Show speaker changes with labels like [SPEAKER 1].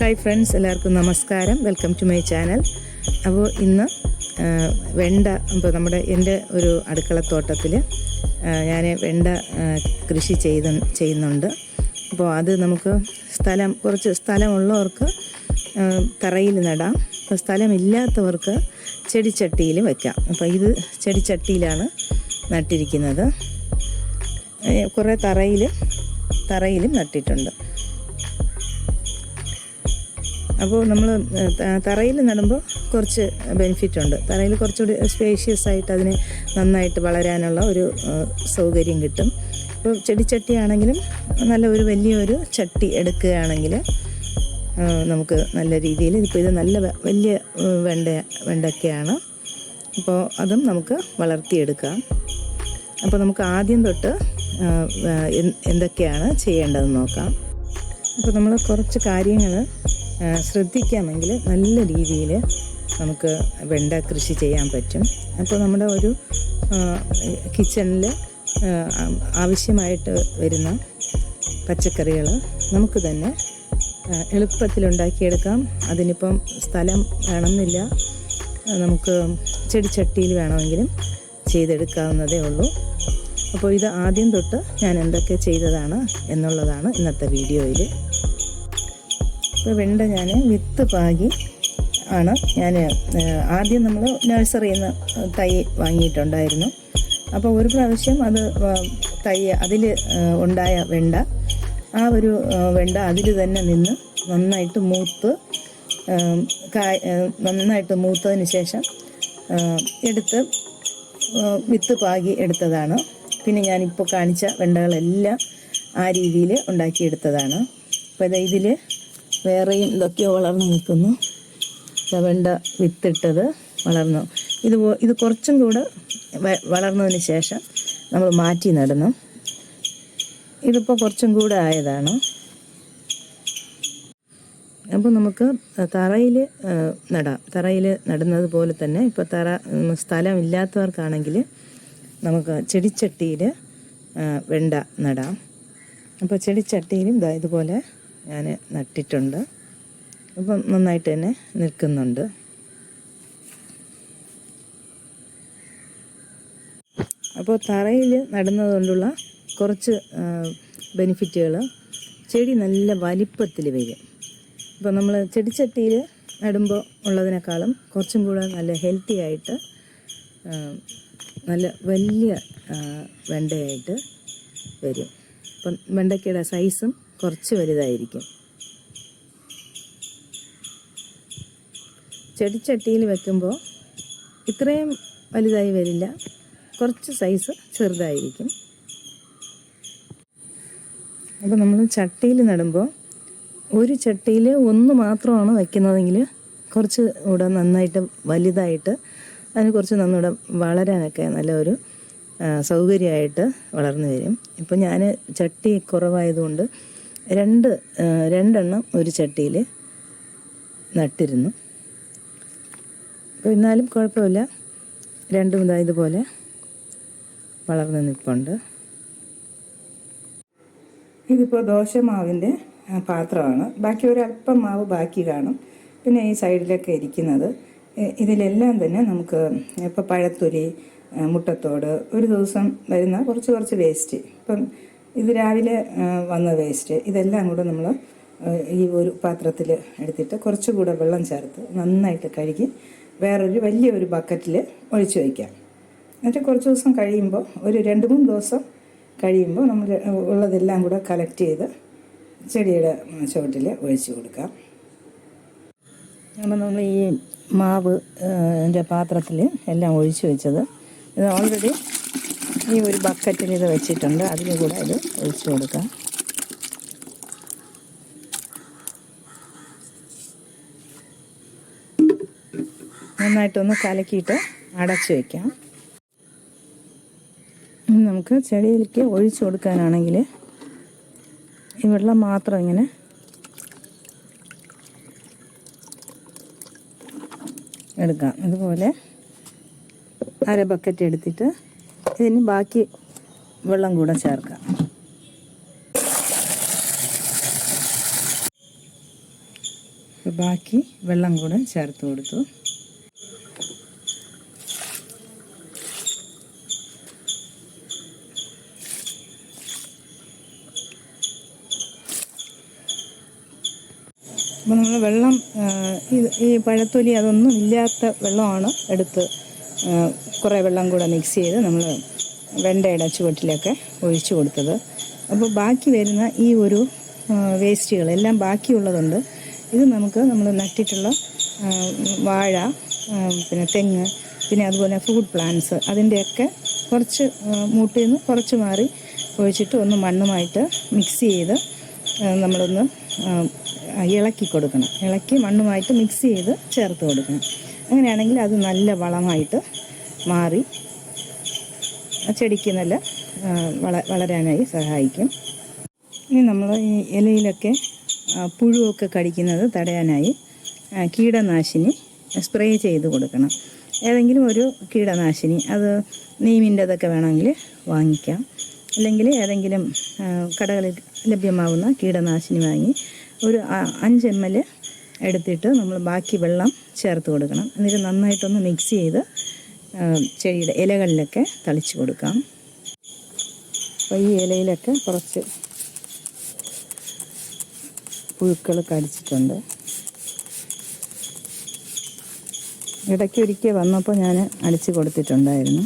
[SPEAKER 1] Hi friends എല്ലാവർക്കും നമസ്കാരം. Welcome to my channel അപ്പോൾ ഇന്ന് വെണ്ട ഇപ്പോൾ നമ്മുടെ എന്റെ ഒരു അടുക്കളത്തോട്ടത്തിൽ ഞാൻ വെണ്ട കൃഷി ചെയ്ത് ചെയ്യുന്നുണ്ട്. അപ്പോൾ അത് നമുക്ക് സ്ഥലം കുറച്ച് സ്ഥലമുള്ളവർക്ക് തറയിൽ നടാം. അപ്പോൾ സ്ഥലമില്ലാത്തവർക്ക് ചെടിച്ചട്ടിയിൽ വയ്ക്കാം അപ്പോൾ ഇത് ചെടിച്ചട്ടിയിലാണ് നട്ടിരിക്കുന്നത്. കുറേ തറയിൽ തറയിലും നട്ടിട്ടുണ്ട്. അപ്പോൾ നമ്മൾ തറയിൽ നടുമ്പോൾ കുറച്ച് ബെനിഫിറ്റ് ഉണ്ട്. തറയിൽ കുറച്ചുകൂടി സ്പേഷ്യസ് ആയിട്ട് അതിന് നന്നായിട്ട് വളരാനുള്ള ഒരു സൗകര്യം കിട്ടും. ഇപ്പോൾ ചെടിച്ചട്ടിയാണെങ്കിലും നല്ല ഒരു വലിയൊരു ചട്ടി എടുക്കുകയാണെങ്കിൽ നമുക്ക് നല്ല രീതിയിൽ ഇപ്പോൾ ഇത് നല്ല വലിയ വെണ്ട വെണ്ടക്കയാണ് അപ്പോൾ അതും നമുക്ക് വളർത്തിയെടുക്കാം. അപ്പോൾ നമുക്ക് ആദ്യം തൊട്ട് എന്തൊക്കെയാണ് ചെയ്യേണ്ടതെന്ന് നോക്കാം. അപ്പോൾ നമ്മൾ കുറച്ച് കാര്യങ്ങൾ ശ്രദ്ധിക്കാമെങ്കിൽ നല്ല രീതിയിൽ നമുക്ക് വെണ്ട കൃഷി ചെയ്യാൻ പറ്റും. അപ്പോൾ നമ്മുടെ ഒരു കിച്ചണിൽ ആവശ്യമായിട്ട് വരുന്ന പച്ചക്കറികൾ നമുക്ക് തന്നെ എളുപ്പത്തിലുണ്ടാക്കിയെടുക്കാം. അതിനിപ്പം സ്ഥലം വേണമെന്നില്ല. നമുക്ക് ചെടിച്ചട്ടിയിൽ വേണമെങ്കിലും ചെയ്തെടുക്കാവുന്നതേ ഉള്ളൂ. അപ്പോൾ ഇത് ആദ്യം തൊട്ട് ഞാൻ എന്തൊക്കെ ചെയ്തതാണ് എന്നുള്ളതാണ് ഇന്നത്തെ വീഡിയോയിൽ. ഇപ്പോൾ വെണ്ട ഞാൻ വിത്ത് പാകി ആണ്. ഞാൻ ആദ്യം നമ്മൾ നഴ്സറിയിൽ നിന്ന് തൈ വാങ്ങിയിട്ടുണ്ടായിരുന്നു. അപ്പോൾ ഒരു പ്രാവശ്യം അത് തൈ അതിൽ ഉണ്ടായ വെണ്ട ആ ഒരു വെണ്ട അതിൽ തന്നെ നിന്ന് നന്നായിട്ട് മൂത്ത് കായ നന്നായിട്ട് മൂത്തതിന് ശേഷം എടുത്ത് വിത്ത് പാകി എടുത്തതാണ്. പിന്നെ ഞാനിപ്പോൾ കാണിച്ച വെണ്ടകളെല്ലാം ആ രീതിയിൽ ഉണ്ടാക്കിയെടുത്തതാണ്. അപ്പോൾ ഇത് ഇതിൽ വേറെയും ഇതൊക്കെയോ വളർന്നു നിൽക്കുന്നു. വെണ്ട വിത്തിട്ടത് വളർന്നു. ഇത് ഇത് കുറച്ചും കൂടെ വളർന്നതിന് ശേഷം നമ്മൾ മാറ്റി നടന്നു. ഇതിപ്പോൾ കുറച്ചും കൂടെ ആയതാണ്. അപ്പോൾ നമുക്ക് തറയിൽ നടാം. തറയിൽ നടുന്നത് പോലെ തന്നെ ഇപ്പോൾ തറ സ്ഥലം ഇല്ലാത്തവർക്കാണെങ്കിൽ നമുക്ക് ചെടിച്ചട്ടിയിൽ വെണ്ട നടാം. അപ്പോൾ ചെടിച്ചട്ടിയിലും ഇതാ ഇതുപോലെ ഞാൻ നട്ടിട്ടുണ്ട്. അപ്പം നന്നായിട്ട് തന്നെ നിൽക്കുന്നുണ്ട്. അപ്പോൾ തറയിൽ നടന്നതുകൊണ്ടുള്ള കുറച്ച് ബെനിഫിറ്റുകൾ. ചെടി നല്ല വലിപ്പത്തിൽ വരും. ഇപ്പോൾ നമ്മൾ ചെടിച്ചട്ടിയിൽ നടുമ്പോൾ ഉള്ളതിനേക്കാളും കുറച്ചും കൂടെ നല്ല ഹെൽത്തി ആയിട്ട് നല്ല വലിയ വെണ്ടയായിട്ട് വരും. അപ്പം വെണ്ടയ്ക്കയുടെ സൈസും കുറച്ച് വലുതായിരിക്കും. ചെടിച്ചട്ടിയിൽ വെക്കുമ്പോൾ ഇത്രയും വലുതായി വരില്ല. കുറച്ച് സൈസ് ചെറുതായിരിക്കും. അപ്പോൾ നമ്മൾ ചട്ടിയിൽ നടുമ്പോൾ ഒരു ചട്ടിയിൽ ഒന്ന് മാത്രമാണ് വയ്ക്കുന്നതെങ്കിൽ കുറച്ച് കൂടെ നന്നായിട്ട് വലുതായിട്ട് അതിന് കുറച്ച് നന്നുകൂടെ വളരാനൊക്കെ നല്ല ഒരു സൗകര്യമായിട്ട് വളർന്നു വരും. ഇപ്പോൾ ഞാൻ ചട്ടി കുറവായതുകൊണ്ട് രണ്ട് രണ്ടെണ്ണം ഒരു ചട്ടിയിൽ നട്ടിരുന്നു. അപ്പോൾ എന്നാലും കുഴപ്പമില്ല. രണ്ടും ഇതാ ഇതുപോലെ വളർന്ന് നിൽപ്പുണ്ട്. ഇതിപ്പോൾ ദോശമാവിന്റെ മാവിന്റെ പാത്രമാണ്. ബാക്കി ഒരല്പം മാവ് ബാക്കി കാണും. പിന്നെ ഈ സൈഡിലൊക്കെ ഇരിക്കുന്നത്. ഇതിലെല്ലാം തന്നെ നമുക്ക് ഇപ്പോൾ പഴത്തൊലി ആ, മുട്ടത്തോട് ഒരു ദിവസം വരുന്ന കുറച്ച് കുറച്ച് വേസ്റ്റ്. ഇപ്പം ഇത് രാവിലെ വന്ന വേസ്റ്റ്. ഇതെല്ലാം കൂടെ നമ്മൾ ഈ ഒരു പാത്രത്തിൽ എടുത്തിട്ട് കുറച്ചുകൂടെ വെള്ളം ചേർത്ത് നന്നായിട്ട് കഴുകി വേറൊരു വലിയൊരു ബക്കറ്റിൽ ഒഴിച്ചു വയ്ക്കാം എന്നിട്ട് കുറച്ച് ദിവസം കഴിയുമ്പോൾ ഒരു രണ്ട് മൂന്ന് ദിവസം കഴിയുമ്പോൾ നമ്മൾ ഉള്ളതെല്ലാം കൂടെ കളക്ട് ചെയ്ത് ചെടിയുടെ ചുവട്ടിൽ ഒഴിച്ച് കൊടുക്കാം. അപ്പം നമ്മൾ ഈ മാവ് എന്റെ പാത്രത്തിൽ എല്ലാം ഒഴിച്ചു വെച്ചത് ഇത് ഓൾറെഡി ഈ ഒരു ബക്കറ്റിൽ ഇത് വെച്ചിട്ടുണ്ട്. അതിന് കൂടെ ഇത് ഒഴിച്ചു കൊടുക്കാം. നന്നായിട്ടൊന്ന് കലക്കിയിട്ട് അടച്ചു വയ്ക്കാം നമുക്ക് ചെടിയിലേക്ക് ഒഴിച്ചു കൊടുക്കാനാണെങ്കിൽ ഈ വെള്ളം മാത്രം ഇങ്ങനെ എടുക്കാം. ഇതുപോലെ അര ബക്കറ്റ് എടുത്തിട്ട് ഇതിന് ബാക്കി വെള്ളം കൂടെ ചേർക്കാം. ബാക്കി വെള്ളം കൂടെ ചേർത്ത് കൊടുത്തു. അപ്പോൾ നമ്മൾ വെള്ളം ഈ പഴത്തൊലി അതൊന്നും ഇല്ലാത്ത വെള്ളമാണ് എടുത്ത് കുറേ വെള്ളം കൂടെ മിക്സ് ചെയ്ത് നമ്മൾ വെണ്ടയുടെ ചുവട്ടിലൊക്കെ ഒഴിച്ചു കൊടുത്തത്. അപ്പോൾ ബാക്കി വരുന്ന ഈ ഒരു വേസ്റ്റുകൾ എല്ലാം ബാക്കിയുള്ളതുണ്ട്. ഇത് നമുക്ക് നമ്മൾ നട്ടിട്ടുള്ള വാഴ പിന്നെ തെങ്ങ് പിന്നെ അതുപോലെ ഫ്രൂട്ട് പ്ലാന്റ്സ് അതിന്റെയൊക്കെ കുറച്ച് മൂട്ടിൽ നിന്ന് കുറച്ച് മാറി ഒഴിച്ചിട്ട് ഒന്ന് മണ്ണുമായിട്ട് മിക്സ് ചെയ്ത് നമ്മളൊന്ന് ഇളക്കി കൊടുക്കണം. ഇളക്കി മണ്ണുമായിട്ട് മിക്സ് ചെയ്ത് ചേർത്ത് കൊടുക്കണം. അങ്ങനെയാണെങ്കിൽ അത് നല്ല വളമായിട്ട് മാറി ചെടിക്ക് നല്ല വള വളരാനായി സഹായിക്കും. ഇനി നമ്മൾ ഈ ഇലയിലൊക്കെ പുഴുവൊക്കെ കടിക്കുന്നത് തടയാനായി കീടനാശിനി സ്പ്രേ ചെയ്ത് കൊടുക്കണം. ഏതെങ്കിലും ഒരു കീടനാശിനി അത് നീമിന്റെതൊക്കെ വേണമെങ്കിൽ വാങ്ങിക്കാം. അല്ലെങ്കിൽ ഏതെങ്കിലും കടകളിൽ ലഭ്യമാവുന്ന കീടനാശിനി വാങ്ങി ഒരു അഞ്ച് എം എൽ എടുത്തിട്ട് നമ്മൾ ബാക്കി വെള്ളം ചേർത്ത് കൊടുക്കണം. എന്നിട്ട് നന്നായിട്ടൊന്ന് മിക്സ് ചെയ്ത് ചെടിയുടെ ഇലകളിലൊക്കെ തളിച്ച് കൊടുക്കാം. അപ്പോൾ ഈ ഇലയിലൊക്കെ കുറച്ച് പുഴുക്കൾ കടിച്ചിട്ടുണ്ട്. ഇടയ്ക്കൊരിക്കൽ വന്നപ്പോൾ ഞാൻ അടിച്ചു കൊടുത്തിട്ടുണ്ടായിരുന്നു.